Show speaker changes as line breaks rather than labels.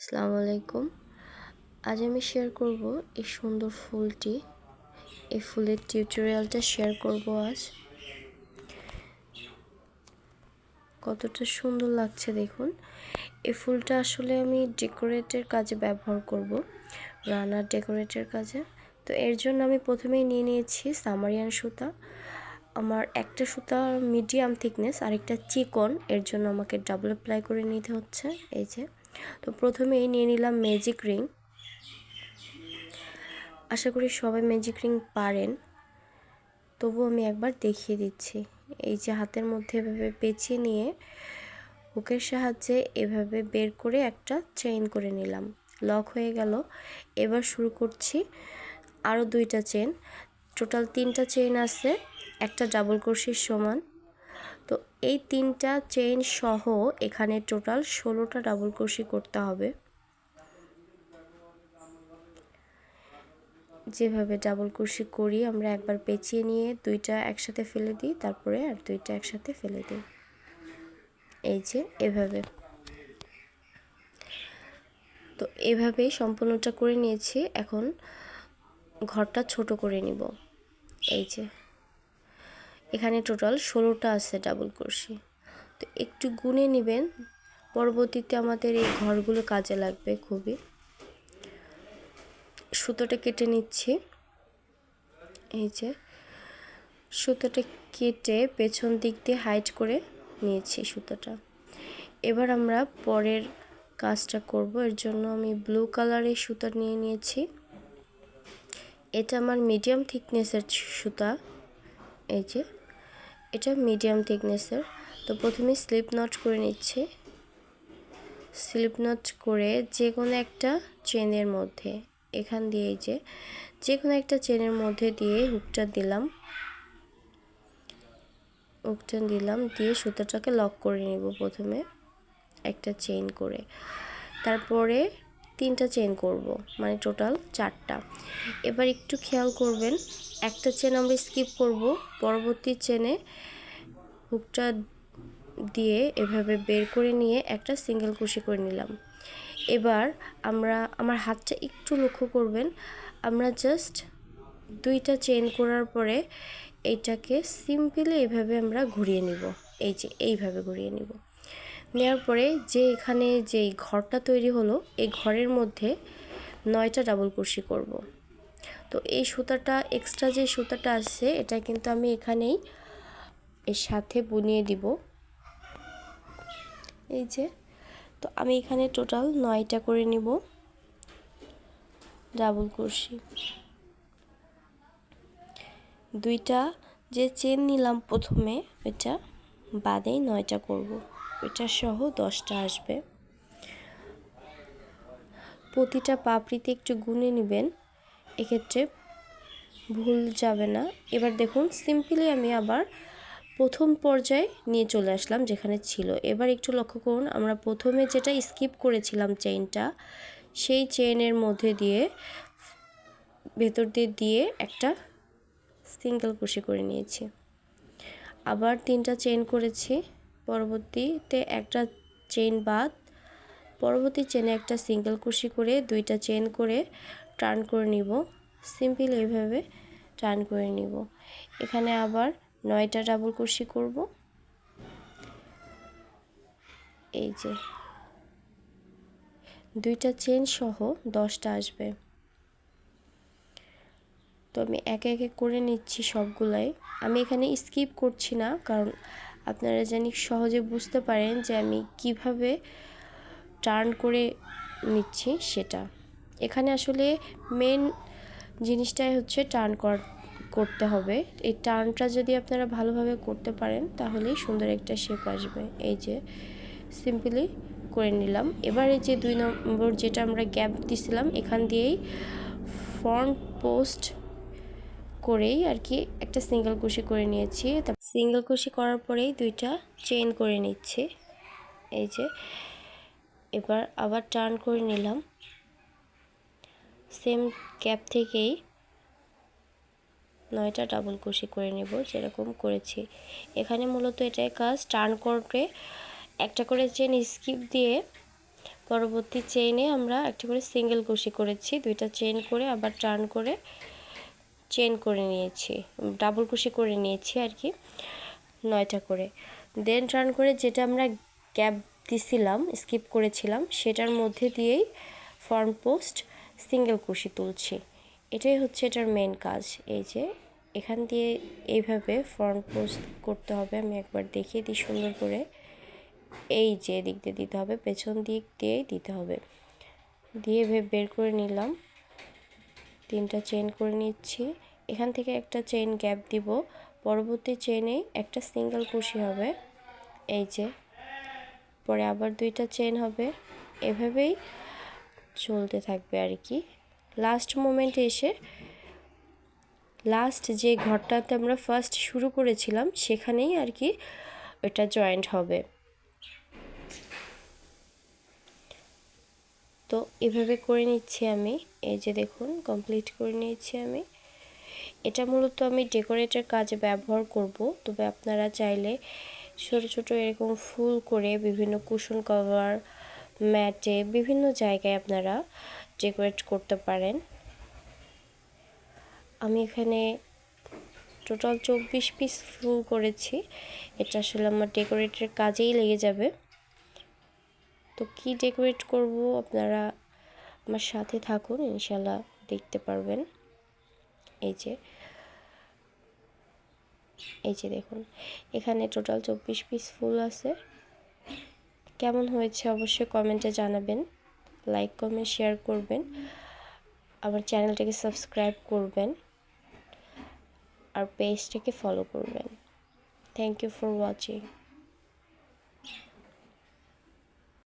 আসসালামু আলাইকুম। আজ আমি শেয়ার করব এই সুন্দর ফুলটি। এই ফুলের টিউটোরিয়ালটা শেয়ার করব আজ। কতটা সুন্দর লাগছে দেখুন। এই ফুলটা আসলে আমি ডেকোরেটের কাজে ব্যবহার করব, রানার ডেকোরেটের কাজে। তো এর জন্য আমি প্রথমেই নিয়ে নিয়েছি সামারিয়ান সুতা। আমার একটা সুতা মিডিয়াম থিকনেস আরেকটা চিকন। এর জন্য আমাকে ডাবল অ্যাপ্লাই করে নিতে হচ্ছে, এই যে। তো প্রথমেই নিয়ে নিলাম ম্যাজিক রিং আশা করি সবাই ম্যাজিক রিং পারেন। তবু আমি একবার দেখিয়ে দিচ্ছি। এই যে হাতের মধ্যে এভাবে পেঁচিয়ে নিয়ে হুকের সাহায্যে এভাবে বের করে একটা চেইন করে নিলাম। লক হয়ে গেল। এবার শুরু করছি আরও দুইটা চেন টোটাল তিনটা চেইন আছে। একটা ডাবল ক্রোশের সমান। তো এই তিনটা চেইন সহ এখানে টোটাল ষোলোটা ডাবল ক্রোশি করতে হবে। যেভাবে ডাবল ক্রোশি করি, আমরা একবার পেঁচিয়ে নিয়ে দুইটা একসাথে ফেলে দিই, তারপরে আর দুইটা একসাথে ফেলে দিই। এই যে এভাবে। তো এভাবেই সম্পূর্ণটা করে নিয়েছি, এখন ঘরটা ছোট করে নিব। এই যে এখানে টোটাল ষোলোটা আছে ডাবল ক্রোশি তো একটু গুনে নেবেন, পরবর্তীতে আমাদের এই ঘরগুলো কাজে লাগবে খুবই। সুতোটা কেটে নিচ্ছি। এই যে, সুতোটা কেটে পেছন দিক দিয়ে হাইট করে নিয়েছি সুতোটা। এবার আমরা পরের কাজটা করব, এর জন্য আমি ব্লু কালারের সুতা নিয়ে নিয়েছি। এটা আমার মিডিয়াম থিকনেসের সুতা। এই যে এটা মিডিয়াম থিকনেসের তো প্রথমে স্লিপ নট করে নিচ্ছে। স্লিপ নট করে যে কোনো একটা চেনের মধ্যে, এখান দিয়ে যে যে কোনো একটা চেনের মধ্যে দিয়ে হুকটা দিলাম। হুকটা দিলাম, দিয়ে সুতোটাকে লক করে নেব প্রথমে একটা চেইন করে। তারপরে তিনটা চেন করব মানে টোটাল চারটা। এবার একটু খেয়াল করবেন, একটা চেন আমরা স্কিপ করব, পরবর্তী চেনে হুকটা দিয়ে এভাবে বের করে নিয়ে একটা সিঙ্গেল কুশি করে নিলাম। এবার আমরা, আমার হাতটা একটু লক্ষ্য করবেন, আমরা জাস্ট দুইটা চেন করার পরে এইটাকে সিম্পলি এভাবে আমরা ঘুরিয়ে নিব। এই যে, এইভাবে ঘুরিয়ে নিব। নেওয়ার পরে যে এখানে যে ঘরটা তৈরি হলো, এই ঘরের মধ্যে নয়টা ডাবল কুশি করব। তো এই সুতাটা এক্সট্রা যে সুতাটা আছে, এটা কিন্তু আমি এখানেই এর সাথে বুনিয়ে দিব। এই যে, তো আমি এখানে টোটাল নয়টা করে নিব ডাবল কুশি দুইটা যে চেন নিলাম প্রথমে, ওইটা বাদেই নয়টা করব। ওইটা সহ দশটা আসবে। প্রতিটা পাপড়িতে একটু গুনে নেবেন, এক্ষেত্রে ভুল যাবে না। এবার দেখুন, সিম্পলি আমি আবার প্রথম পর্যায়ে নিয়ে চলে আসলাম যেখানে ছিল। এবার একটু লক্ষ্য করুন, আমরা প্রথমে যেটা স্কিপ করেছিলাম চেইনটা, সেই চেইনের মধ্যে দিয়ে, ভেতর দিয়ে দিয়ে একটা সিঙ্গেল কুশি করে নিয়েছি। আবার তিনটা চেইন করেছি। পরবর্তীতে একটা চেইন বাদ, পরবর্তী চেনে একটা সিঙ্গেল কুশি করে দুইটা চেন করে টার্ন করে নিব। সিম্পল এইভাবে টার্ন করে নিব। এখানে আবার নয়টা ডাবল কুশি করব। এই যে দুইটা চেন সহ দশটা আসবে। তো আমি একে একে করে নিচ্ছি সবগুলাই। আমি এখানে স্কিপ করছি না, কারণ আপনারা জানি সহজে বুঝতে পারেন যে আমি কীভাবে টার্ন করে নিচ্ছি সেটা। এখানে আসলে মেন জিনিসটাই হচ্ছে টার্ন করতে হবে। এই টার্নটা যদি আপনারা ভালোভাবে করতে পারেন, তাহলেই সুন্দর একটা শেপ আসবে। এই যে সিম্পলি করে নিলাম। এবার যে দুই নম্বর যেটা আমরা গ্যাপ দিছিলাম, এখান দিয়েই ফ্রন্ট পোস্ট করেই আর কি একটা সিঙ্গেল কুশি করে নিয়েছি। সিঙ্গেল কুশি করার পরেই দুইটা চেইন করে নিচ্ছি। এই যে, এবার আবার টার্ন করে নিলাম। সেম ক্যাপ থেকেই নয়টা ডাবল কুশি করে নেব যেরকম করেছি। এখানে মূলত এটাই কাজ টার্ন করে একটা করে চেন স্কিপ দিয়ে পরবর্তী চেইনে আমরা একটা করে সিঙ্গেল কুশি করেছি। দুইটা চেইন করে আবার টার্ন করে চেন করে নিয়েছি ডাবল কুশি করে নিয়েছি আর কি, নয়টা করে। দেন টার্ন করে যেটা আমরা গ্যাপ দিছিলাম স্কিপ করেছিলাম, সেটার মধ্যে দিয়েই ফর্ম পোস্ট সিঙ্গেল কুশি তুলছি। এটাই হচ্ছে এটার মেন কাজ। এই যে এখান দিয়ে এইভাবে ফ্রন্ট পোস্ট করতে হবে, আমি একবার দেখিয়ে দিই সুন্দর করে। এই যে দিক দিয়ে দিতে হবে, পেছন দিক দিয়েই দিতে হবে। দিয়ে বের করে নিলাম। তিনটা চেন করে নিচ্ছি। এখান থেকে একটা চেন গ্যাপ দিব। পরবর্তী চেনে একটা সিঙ্গেল কুশি হবে। এই যে। পরে আবার দুইটা চেন হবে। এভাবেই চলতে থাকবে আর কি। লাস্ট মোমেন্টে এসে লাস্ট যে ঘরটাতে আমরা ফার্স্ট শুরু করেছিলাম, সেখানেই আর কি ওটা জয়েন্ট হবে। তো এভাবে করে নিচ্ছি আমি। এই যে দেখুন কমপ্লিট করে নিয়েছি আমি। এটা মূলত আমি ডেকোরেটের কাজে ব্যবহার করব। তবে আপনারা চাইলে ছোট ছোট এরকম ফুল করে বিভিন্ন কুশন কভার ম্যাটে বিভিন্ন জায়গায় আপনারা ডেকোরেট করতে পারেন। আমি এখানে টোটাল চব্বিশ পিস ফুল করেছি। এটা আসলে আমার ডেকোরেটের কাজেই লেগে যাবে। তো কি ডেকোরেট করব? আপনারা আমার সাথে থাকুন ইনশাল্লাহ দেখতে পারবেন। এই যে এই যে দেখুন, এখানে টোটাল চব্বিশ পিস ফুল আছে। কেমন হয়েছে অবশ্যই কমেন্টে জানাবেন লাইক কমেন্ট শেয়ার করবেন। আমার চ্যানেলটাকে সাবস্ক্রাইব করবেন। আর পেজটাকে ফলো করবেন। Thank you for watching